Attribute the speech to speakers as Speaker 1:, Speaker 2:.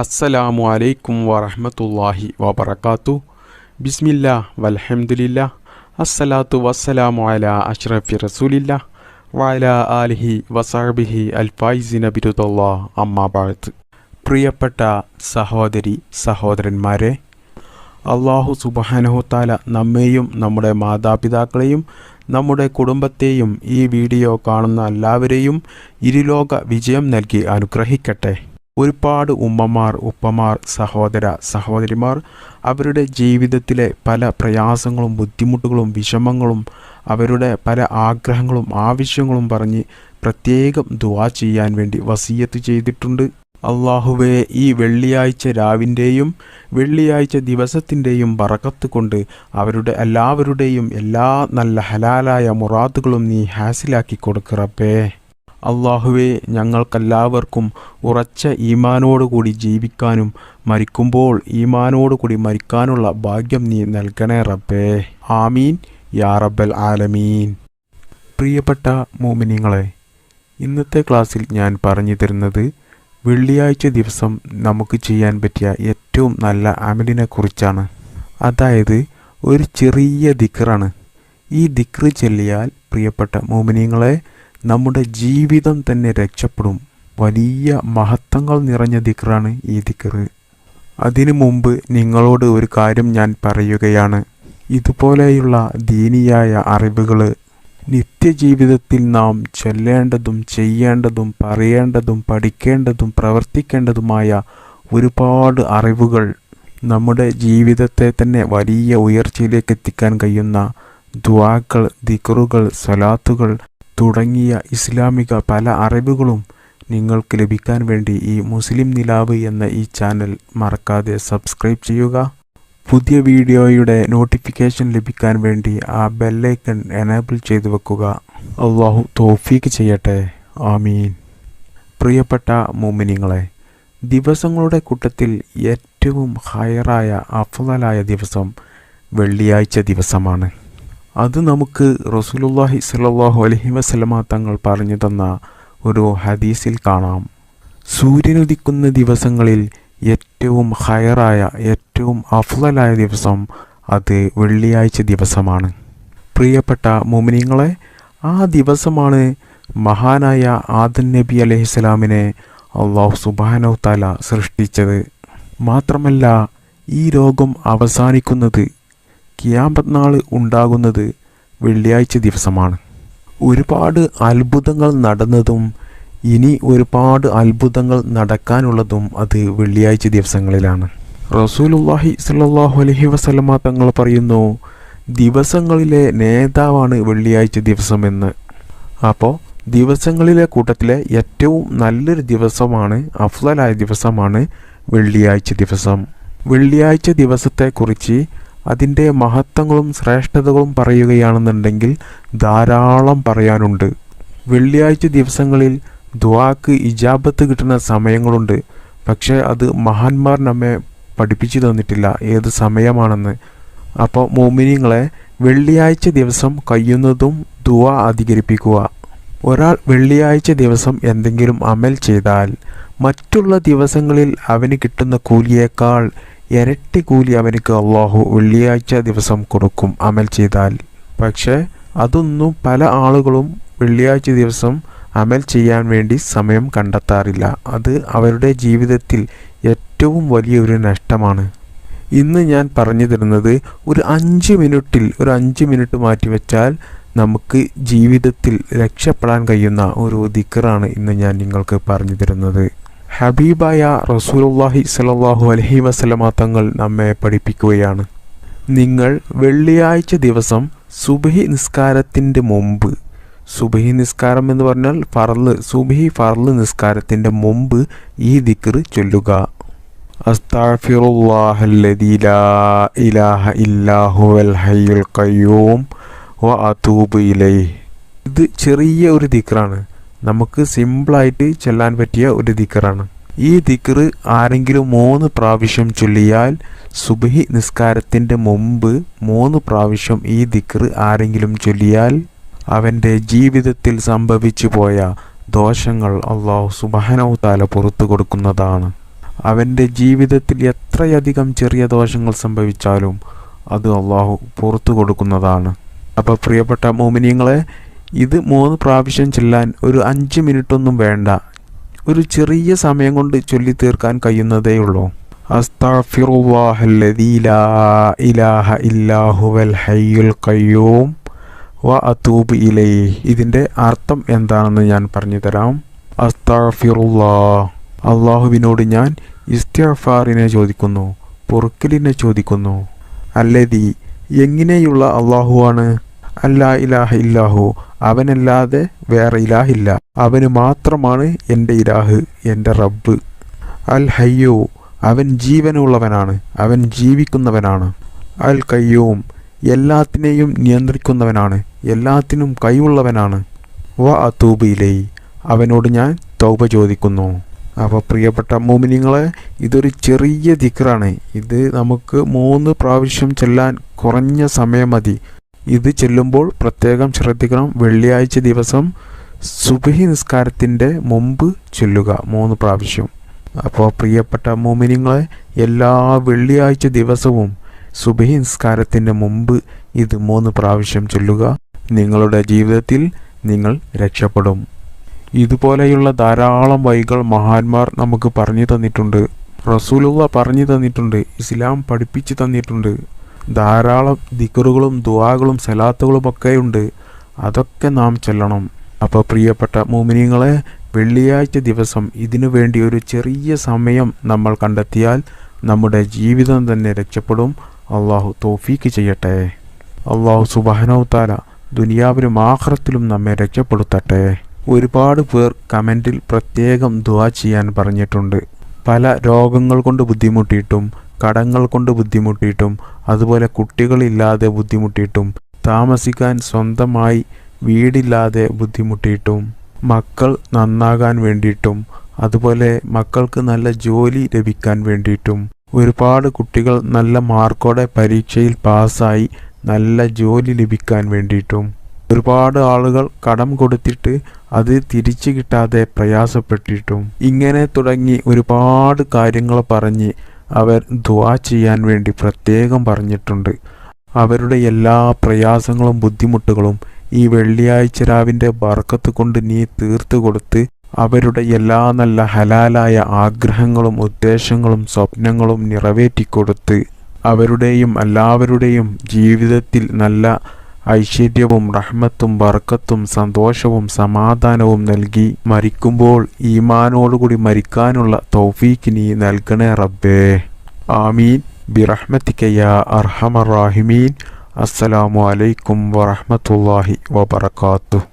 Speaker 1: അസ്സലാമു അലൈക്കും വറഹമത്തല്ലാഹി വബറകാത്തു. ബിസ്മില്ല വലഹമുല്ല അസ്സലാത്തു വസ്സലാമു അല അഷ്റഫി റസൂലില്ല. വാല ആലിഹി വസാബിഹി അൽഫൈസിന ബിരുദല്ലാ അമ്മാ ബഅദ്. പ്രിയപ്പെട്ട സഹോദരി സഹോദരന്മാരെ അള്ളാഹു സുബാനഹുത്താല നമ്മെയും നമ്മുടെ മാതാപിതാക്കളെയും നമ്മുടെ കുടുംബത്തെയും ഈ വീഡിയോ കാണുന്ന എല്ലാവരെയും ഇരുലോക വിജയം നൽകി അനുഗ്രഹിക്കട്ടെ. ഒരുപാട് ഉമ്മമാർ ഉപ്പമാർ സഹോദര സഹോദരിമാർ അവരുടെ ജീവിതത്തിലെ പല പ്രയാസങ്ങളും ബുദ്ധിമുട്ടുകളും വിഷമങ്ങളും അവരുടെ പല ആഗ്രഹങ്ങളും ആവശ്യങ്ങളും പറഞ്ഞ് പ്രത്യേകം ദുവാ ചെയ്യാൻ വേണ്ടി വസീയത്ത് ചെയ്തിട്ടുണ്ട്. അള്ളാഹുവെ ഈ വെള്ളിയാഴ്ച രാവിന്റെയും വെള്ളിയാഴ്ച ദിവസത്തിന്റെയും വറക്കത്ത് കൊണ്ട് അവരുടെ എല്ലാവരുടെയും എല്ലാ നല്ല ഹലാലായ മുറാദുകളും നീ ഹാസിലാക്കി കൊടുക്കറപ്പേ അള്ളാഹുവെ ഞങ്ങൾക്കെല്ലാവർക്കും ഉറച്ച ഈമാനോടുകൂടി ജീവിക്കാനും മരിക്കുമ്പോൾ ഈമാനോടുകൂടി മരിക്കാനുള്ള ഭാഗ്യം നീ നൽകണേ റബ്ബേ. ആമീൻ. യാ റബ്ബൽ ആലമീൻ. പ്രിയപ്പെട്ട മോമിനിങ്ങളെ ഇന്നത്തെ ക്ലാസ്സിൽ ഞാൻ പറഞ്ഞു തരുന്നത് വെള്ളിയാഴ്ച ദിവസം നമുക്ക് ചെയ്യാൻ പറ്റിയ ഏറ്റവും നല്ല അമലിനെ കുറിച്ചാണ് അതായത് ഒരു ചെറിയ ദിക്റാണ്. ഈ ദിക്റ് ചൊല്ലിയാൽ പ്രിയപ്പെട്ട മോമിനിങ്ങളെ നമ്മുടെ ജീവിതം തന്നെ രക്ഷപ്പെടും. വലിയ മഹത്വങ്ങൾ നിറഞ്ഞ ദിക്റാണ് ഈ ദിക്റ്. അതിനു മുമ്പ് നിങ്ങളോട് ഒരു കാര്യം ഞാൻ പറയുകയാണ്. ഇതുപോലെയുള്ള ദീനിയായ അറിവുകൾ നിത്യജീവിതത്തിൽ നാം ചൊല്ലേണ്ടതും ചെയ്യേണ്ടതും പറയേണ്ടതും പഠിക്കേണ്ടതും പ്രവർത്തിക്കേണ്ടതുമായ ഒരുപാട് അറിവുകൾ നമ്മുടെ ജീവിതത്തെ തന്നെ വലിയ ഉയർച്ചയിലേക്ക് എത്തിക്കാൻ കഴിയുന്ന ദ്വാക്കൾ ദിക്റുകൾ സ്വലാത്തുകൾ തുടങ്ങിയ ഇസ്ലാമിക പല അറിവുകളും നിങ്ങൾക്ക് ലഭിക്കാൻ വേണ്ടി ഈ മുസ്ലിം നിലാവ് എന്ന ഈ ചാനൽ മറക്കാതെ സബ്സ്ക്രൈബ് ചെയ്യുക. പുതിയ വീഡിയോയുടെ നോട്ടിഫിക്കേഷൻ ലഭിക്കാൻ വേണ്ടി ആ ബെല്ലൈക്കൺ എനേബിൾ ചെയ്തു വെക്കുക. അള്ളാഹു തോഫീക്ക് ചെയ്യട്ടെ. ആമീൻ. പ്രിയപ്പെട്ട മോമിനിങ്ങളെ ദിവസങ്ങളുടെ കൂട്ടത്തിൽ ഏറ്റവും ഹയറായ അഫലായ ദിവസം വെള്ളിയാഴ്ച ദിവസമാണ്. അത് നമുക്ക് റസൂലുള്ളാഹി സ്വല്ലല്ലാഹു അലൈഹി വസല്ലമ തങ്ങൾ പറഞ്ഞു തന്ന ഒരു ഹദീസിൽ കാണാം. സൂര്യനുദിക്കുന്ന ദിവസങ്ങളിൽ ഏറ്റവും ഹയറായ ഏറ്റവും അഫ്ലലായ ദിവസം അത് വെള്ളിയാഴ്ച ദിവസമാണ്. പ്രിയപ്പെട്ട മുമിനിങ്ങളെ ആ ദിവസമാണ് മഹാനായ ആദൻ നബി അലൈഹിസ്സലാമിനെ അള്ളാഹു സുബാനോ താല സൃഷ്ടിച്ചത്. മാത്രമല്ല ഈ രോഗം അവസാനിക്കുന്നത് കിയാമ്പത് നാൾ ഉണ്ടാകുന്നത് വെള്ളിയാഴ്ച ദിവസമാണ്. ഒരുപാട് അത്ഭുതങ്ങൾ നടന്നതും ഇനി ഒരുപാട് അത്ഭുതങ്ങൾ നടക്കാനുള്ളതും അത് വെള്ളിയാഴ്ച ദിവസങ്ങളിലാണ്. റസൂലുല്ലാഹി സല്ലാഹു അലഹി വസ്ലമ തങ്ങൾ പറയുന്നു ദിവസങ്ങളിലെ നേതാവാണ് വെള്ളിയാഴ്ച ദിവസമെന്ന്. അപ്പോൾ ദിവസങ്ങളിലെ കൂട്ടത്തിലെ ഏറ്റവും നല്ലൊരു ദിവസമാണ് അഫ്ലലായ ദിവസമാണ് വെള്ളിയാഴ്ച ദിവസം. വെള്ളിയാഴ്ച ദിവസത്തെക്കുറിച്ച് അതിന്റെ മഹത്വങ്ങളും ശ്രേഷ്ഠതകളും പറയുകയാണെന്നുണ്ടെങ്കിൽ ധാരാളം പറയാനുണ്ട്. വെള്ളിയാഴ്ച ദിവസങ്ങളിൽ ദ്വാക്ക് ഇജാബത്ത് കിട്ടുന്ന സമയങ്ങളുണ്ട്. പക്ഷേ അത് മഹാന്മാർ നമ്മെ പഠിപ്പിച്ചു തന്നിട്ടില്ല. ഏത് സമയമാണെന്ന്. അപ്പോൾ മോമിനിങ്ങളെ വെള്ളിയാഴ്ച ദിവസം കഴിയുന്നതും ദുവ അധികരിപ്പിക്കുക. ഒരാൾ വെള്ളിയാഴ്ച ദിവസം എന്തെങ്കിലും അമൽ ചെയ്താൽ മറ്റുള്ള ദിവസങ്ങളിൽ അവന് കിട്ടുന്ന കൂലിയേക്കാൾ ഇരട്ടി കൂലി അവനക്ക് അള്ളാഹു വെള്ളിയാഴ്ച ദിവസം കൊടുക്കും അമൽ ചെയ്താൽ. പക്ഷേ അതൊന്നും പല ആളുകളും വെള്ളിയാഴ്ച ദിവസം അമൽ ചെയ്യാൻ വേണ്ടി സമയം കണ്ടെത്താറില്ല. അത് അവരുടെ ജീവിതത്തിൽ ഏറ്റവും വലിയൊരു നഷ്ടമാണ്. ഇന്ന് ഞാൻ പറഞ്ഞു തരുന്നത് ഒരു അഞ്ച് മിനിറ്റിൽ ഒരു അഞ്ച് മിനിറ്റ് മാറ്റിവെച്ചാൽ നമുക്ക് ജീവിതത്തിൽ രക്ഷപ്പെടാൻ കഴിയുന്ന ഒരു ദിക്കറാണ് ഇന്ന് ഞാൻ നിങ്ങൾക്ക് പറഞ്ഞു തരുന്നത്. ഹബീബായ റസൂലുള്ളാഹി സ്വല്ലല്ലാഹു അലൈഹി വസല്ലമ തങ്ങൾ നമ്മെ പഠിപ്പിക്കുകയാണ്. നിങ്ങൾ വെള്ളിയാഴ്ച ദിവസം സുബഹി നിസ്കാരത്തിന്റെ മുമ്പ് സുബഹി നിസ്കാരം എന്ന് പറഞ്ഞാൽ ഫർൾ സുബഹി ഫർൾ നിസ്കാരത്തിന്റെ മുമ്പ് ഈ ദിക്ർ ചൊല്ലുക. ഇത് ചെറിയ ഒരു ദിക്റാണ്. നമുക്ക് സിമ്പിളായിട്ട് ചെല്ലാൻ പറ്റിയ ഒരു ദിക്കറാണ് ഈ ദിക്ർ ആരെങ്കിലും മൂന്ന് പ്രാവശ്യം ചൊല്ലിയാൽ സുബഹി നിസ്കാരത്തിന്റെ മുമ്പ് മൂന്ന് പ്രാവശ്യം ഈ ദിക്ർ ആരെങ്കിലും ചൊല്ലിയാൽ അവന്റെ ജീവിതത്തിൽ സംഭവിച്ചു പോയ ദോഷങ്ങൾ അള്ളാഹു സുബാനവ് താല പുറത്തു കൊടുക്കുന്നതാണ്. അവന്റെ ജീവിതത്തിൽ എത്രയധികം ചെറിയ ദോഷങ്ങൾ സംഭവിച്ചാലും അത് അള്ളാഹു പുറത്തു കൊടുക്കുന്നതാണ്. അപ്പോൾ പ്രിയപ്പെട്ട മോമിനിയങ്ങളെ ഇത് മൂന്ന് പ്രാവശ്യം ചെല്ലാൻ ഒരു അഞ്ച് മിനിറ്റൊന്നും വേണ്ട. ഒരു ചെറിയ സമയം കൊണ്ട് ചൊല്ലി തീർക്കാൻ കഴിയുന്നതേ ഉള്ളൂ. ഇലാഹ ഹയ്യുൽ വ അർത്ഥം എന്താണെന്ന് ഞാൻ പറഞ്ഞു തരാം അള്ളാഹുവിനോട് ഞാൻ ഇസ്തഫാറിനെ ചോദിക്കുന്നു പൊറുക്കലിനെ ചോദിക്കുന്നു. അല്ലതി എങ്ങനെയുള്ള അള്ളാഹുവാണ്? അല്ലാ ഇലാഹ ഇല്ലാഹു. അവനല്ലാതെ വേറെ ഇലാഹില്ല. അവന് മാത്രമാണ് എന്റെ ഇലാഹ് എന്റെ റബ്ബ്. അൽ ഹയ്യോ. അവൻ ജീവനുള്ളവനാണ്. അവൻ ജീവിക്കുന്നവനാണ്. അൽ കയ്യൂം. എല്ലാത്തിനെയും നിയന്ത്രിക്കുന്നവനാണ്. എല്ലാത്തിനും കൈയുള്ളവനാണ്. വ അതൂബിലൈ അവനോട് ഞാൻ തൗബ ചോദിക്കുന്നു. അപ്പോൾ പ്രിയപ്പെട്ട മോമിനിങ്ങളെ ഇതൊരു ചെറിയ ദിക്റാണ്. ഇത് നമുക്ക് മൂന്ന് പ്രാവശ്യം ചെല്ലാൻ കുറഞ്ഞ സമയം മതി. ഇത് ചെല്ലുമ്പോൾ പ്രത്യേകം ശ്രദ്ധിക്കണം. വെള്ളിയാഴ്ച ദിവസം സുബഹി നിസ്കാരത്തിന്റെ മുമ്പ് ചൊല്ലുക. മൂന്ന് പ്രാവശ്യം. അപ്പോൾ പ്രിയപ്പെട്ട മോമിനിങ്ങളെ എല്ലാ വെള്ളിയാഴ്ച ദിവസവും സുബഹി നിസ്കാരത്തിന്റെ മുമ്പ് ഇത് മൂന്ന് പ്രാവശ്യം ചൊല്ലുക. നിങ്ങളുടെ ജീവിതത്തിൽ നിങ്ങൾ രക്ഷപ്പെടും. ഇതുപോലെയുള്ള ധാരാളം വൈകൾ മഹാന്മാർ നമുക്ക് പറഞ്ഞു തന്നിട്ടുണ്ട്. റസൂലുള്ള പറഞ്ഞു തന്നിട്ടുണ്ട്. ഇസ്ലാം പഠിപ്പിച്ചു തന്നിട്ടുണ്ട്. ധാരാളം ദിക്കറുകളും ദുവാകളും സലാത്തുകളും ഒക്കെ ഉണ്ട് അതൊക്കെ നാം ചെല്ലണം. അപ്പോൾ പ്രിയപ്പെട്ട മോമിനിയങ്ങളെ വെള്ളിയാഴ്ച ദിവസം ഇതിനു വേണ്ടി ഒരു ചെറിയ സമയം നമ്മൾ കണ്ടെത്തിയാൽ നമ്മുടെ ജീവിതം തന്നെ രക്ഷപ്പെടും. അള്ളാഹു തോഫീക്ക് ചെയ്യട്ടെ. അള്ളാഹു സുബാനവുത്താല ദുനിയാവിലും ആഹ്റത്തിലും നമ്മെ രക്ഷപ്പെടുത്തട്ടെ. ഒരുപാട് പേർ കമന്റിൽ പ്രത്യേകം ദുവാ ചെയ്യാൻ പറഞ്ഞിട്ടുണ്ട്. പല രോഗങ്ങൾ കൊണ്ട് ബുദ്ധിമുട്ടിയിട്ടും കടങ്ങൾ കൊണ്ട് ബുദ്ധിമുട്ടിയിട്ടും അതുപോലെ കുട്ടികളില്ലാതെ ബുദ്ധിമുട്ടിയിട്ടും താമസിക്കാൻ സ്വന്തമായി വീടില്ലാതെ ബുദ്ധിമുട്ടിയിട്ടും മക്കൾ നന്നാകാൻ വേണ്ടിയിട്ടും അതുപോലെ മക്കൾക്ക് നല്ല ജോലി ലഭിക്കാൻ വേണ്ടിയിട്ടും ഒരുപാട് കുട്ടികൾ നല്ല മാർക്കോടെ പരീക്ഷയിൽ പാസ്സായി നല്ല ജോലി ലഭിക്കാൻ വേണ്ടിയിട്ടും ഒരുപാട് ആളുകൾ കടം കൊടുത്തിട്ട് അത് തിരിച്ചു കിട്ടാതെ പ്രയാസപ്പെട്ടിട്ടും ഇങ്ങനെ തുടങ്ങി ഒരുപാട് കാര്യങ്ങൾ പറഞ്ഞ് അവർ ദുവാ ചെയ്യാൻ വേണ്ടി പ്രത്യേകം പറഞ്ഞിട്ടുണ്ട്. അവരുടെ എല്ലാ പ്രയാസങ്ങളും ബുദ്ധിമുട്ടുകളും ഈ വെള്ളിയാഴ്ച രാവിന്റെ ബർക്കത്ത് കൊണ്ട് നീ തീർത്തു കൊടുത്ത് അവരുടെ എല്ലാ നല്ല ഹലാലായ ആഗ്രഹങ്ങളും ഉദ്ദേശങ്ങളും സ്വപ്നങ്ങളും നിറവേറ്റിക്കൊടുത്ത് അവരുടെയും എല്ലാവരുടെയും ജീവിതത്തിൽ നല്ല ഐശ്വര്യവും റഹ്മത്തും വർക്കത്തും സന്തോഷവും സമാധാനവും നൽകി മരിക്കുമ്പോൾ ഈമാനോടുകൂടി മരിക്കാനുള്ള തൗഫീക്ക് നീ നൽകണേ റബ്ബേ. ആമീൻ. ബിറഹ്മത്തിക്കയ്യ അർഹമറാഹിമീൻ അസ്സലാമു അലൈക്കും വറഹമത്തല്ലാഹി വബറകാതുഹു.